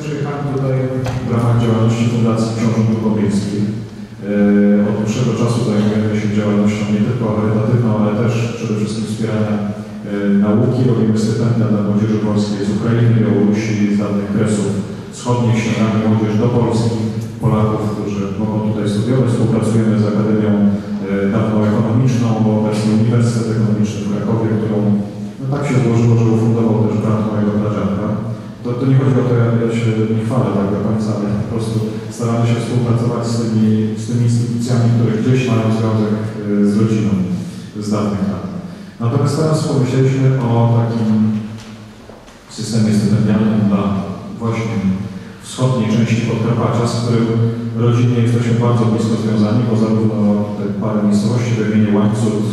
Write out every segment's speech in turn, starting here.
przyjechałem tutaj w ramach działalności Fundacji Książąt Lubomirskich. Yy, Od dłuższego czasu zajmujemy się działalnością nie tylko charytatywną, ale też przede wszystkim wspierania yy, nauki. Robimy stypendia dla młodzieży polskiej z Ukrainy, Białorusi, z dawnych kresów wschodnich, ściągamy młodzież do Polski, Polaków, którzy mogą tutaj studiować. Współpracujemy z Akademią prostu staramy się współpracować z tymi, z tymi instytucjami, które gdzieś mają związek y, z rodziną z dawnych lat. Natomiast teraz pomyśleliśmy o takim systemie stypendialnym dla właśnie wschodniej części Podkarpacia, z którym rodzinnie jesteśmy bardzo blisko związani, bo zarówno te parę miejscowości, wymienię Łańcut,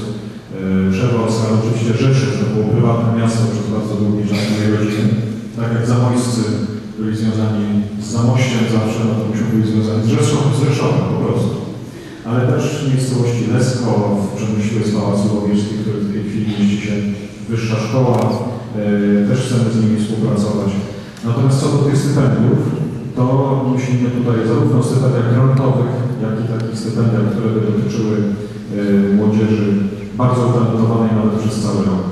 Przewoz, ale oczywiście Rzeszy, to było prywatne miasto przez bardzo długi czas mojej rodziny. Tak jak Zamojscy byli związani z Zamościem zawsze, no to myśmy byli związani z Rzeszowem, z Rzeszowem po prostu. Ale też miejscowości Lesko, w Przemyśle jest Pałac Lubomirski, który w tej chwili mieści się wyższa szkoła. E, też chcemy z nimi współpracować. Natomiast co do tych stypendiów, to myślimy tutaj zarówno o stypendiach grantowych, jak i takich stypendiach, które by dotyczyły e, młodzieży bardzo utalentowanej nawet przez cały rok.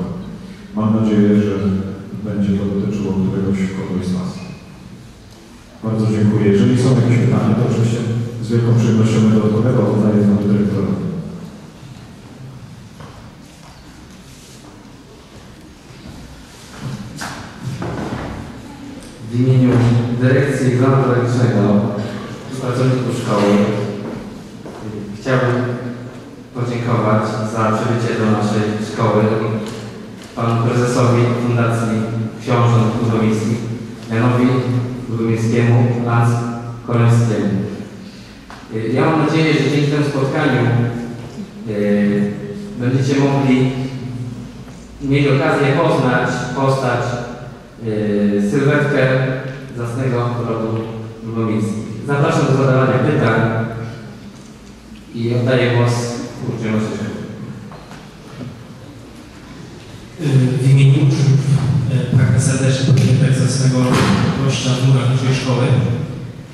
Mam nadzieję, że będzie to dotyczyło któregoś kogoś z nas. Bardzo dziękuję. Jeżeli są jakieś pytania, to oczywiście z wielką przyjemnością będę odpowiadał, oddaję panu dyrektorowi. W imieniu Dyrekcji Grantolegicznego i pracowników szkoły chciałbym podziękować za przybycie do naszej szkoły panu prezesowi Fundacji Ludowieckiemu Lans Koleńskiemu. Ja mam nadzieję, że dzięki temu spotkaniu yy, będziecie mogli mieli okazję poznać postać yy, sylwetkę zacnego rodu Ludowickich. Zapraszam do zadawania pytań i oddaję głos uczniom W imieniu uczniów pragnę serdecznie podziękować za swego gościa w murach naszej szkoły.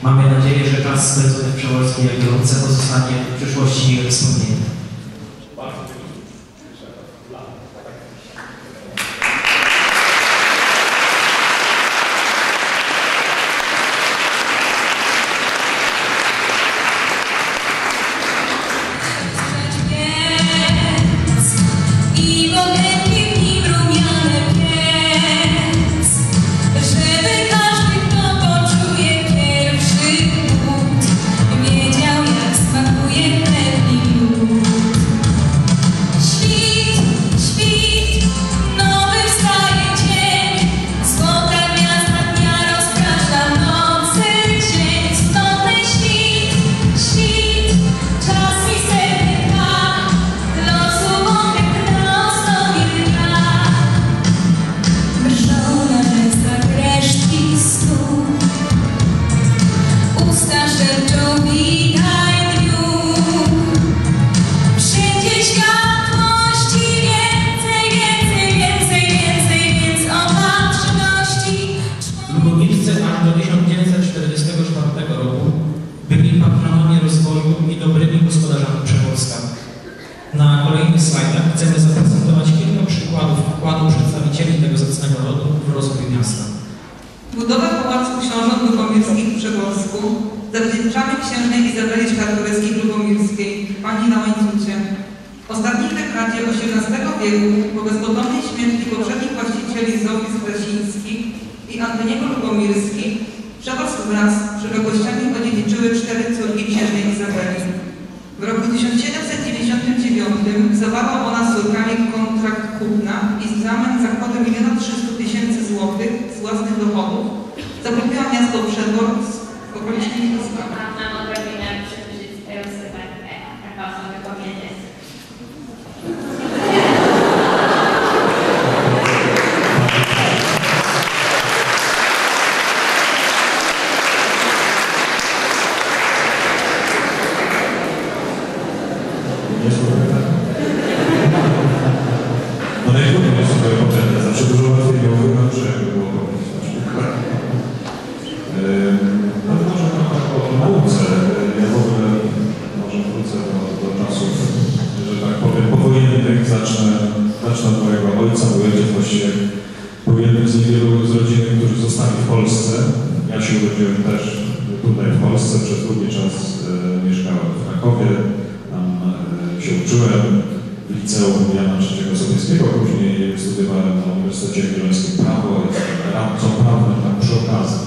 Mamy nadzieję, że czas spędzony w Przeworskiej Jagiellonce pozostanie w przyszłości wspomnieniem. Na kolejnych slajdach chcemy zaprezentować kilka przykładów wkładu przedstawicieli tego zacnego rodu w rozwój miasta. Budowę Pałacu Książąt Lubomirskich w Przeworsku zawdzięczamy księżnej Izabeli Czwartoreckiej-Lubomirskiej, pani na łańcucie. W ostatniej dekadzie XVIII wieku, po bezpodobnej śmierci poprzednich właścicieli Zofii Strasińskich i Antoniego Lubomirski, Przeworsk wraz z 1 300 tysięcy złotych z własnych dochodów zakupiła miasto Przedwór z okolicznymi. Mam odrobinę przybliżyć jaka osoba też tutaj w Polsce, przez długi czas e, mieszkałem w Krakowie, tam e, się uczyłem w liceum Jana III Sobieskiego, później studiowałem na Uniwersytecie Jagiellońskim Prawo, jestem radcą prawnym tak przy okazji.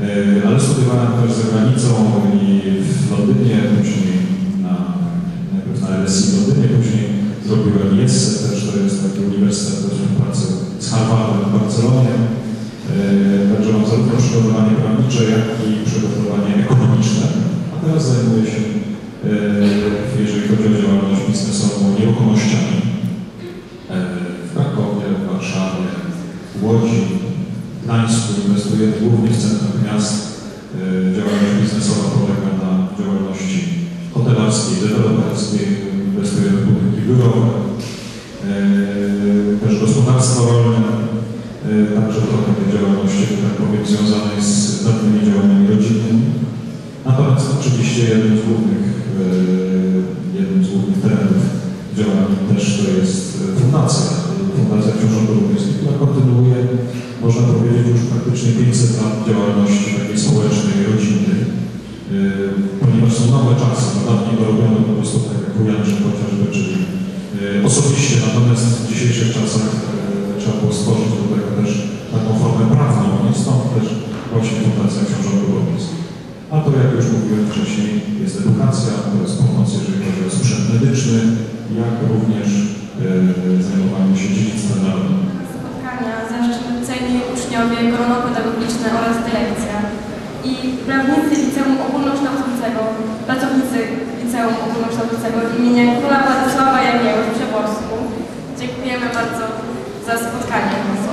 E, Ale studiowałem też za granicą i w Londynie, później na, najpierw na LSI w Londynie, później zrobiłem JESSE, też to jest taki uniwersytet do współpracy z Harvardem w Barcelonie. Także mam zarówno przygotowanie prawnicze, jak i przygotowanie ekonomiczne. A teraz zajmuję się, e, jeżeli chodzi o działalność biznesową, nieruchomościami. E, W Krakowie, w Warszawie, w Łodzi, w Gdańsku inwestujemy głównie w centrum miast. E, Działalność biznesowa polega na działalności hotelarskiej, deweloperskiej, inwestujemy w budynki biurowe, e, też gospodarstwo rolne, e, także trochę tej działalności, tak powiem, związanej z dawnymi działaniami rodzinnymi. Natomiast oczywiście jednym z głównych, jednym z głównych trendów działań też to jest fundacja, Fundacja Książąt Europejskich, która kontynuuje, można powiedzieć, już praktycznie 500 lat działalności takiej społecznej, rodzinnej, e, ponieważ są nowe czasy, dawniej to robiono po prostu tak jak u Janczy chociażby, czyli e, osobiście, natomiast w dzisiejszych czasach e, trzeba było stworzyć do tego też taką formę prawną i stąd też właśnie Fundacja Książąt Europejskich. A to, jak już mówiłem wcześniej, jest edukacja, to jest pomoc, jeżeli chodzi o sprzęt medyczny, jak również e, zajmowanie się dziedzictwem narodowym. spotkania zaszczyt doceni uczniowie oraz dyrekcja i prawnicy Liceum Ogólnokształcącego, pracownicy Liceum Ogólnokształcącego imienia Króla Władysława Jagiełły w Przeborsku. Dziękujemy bardzo za spotkanie z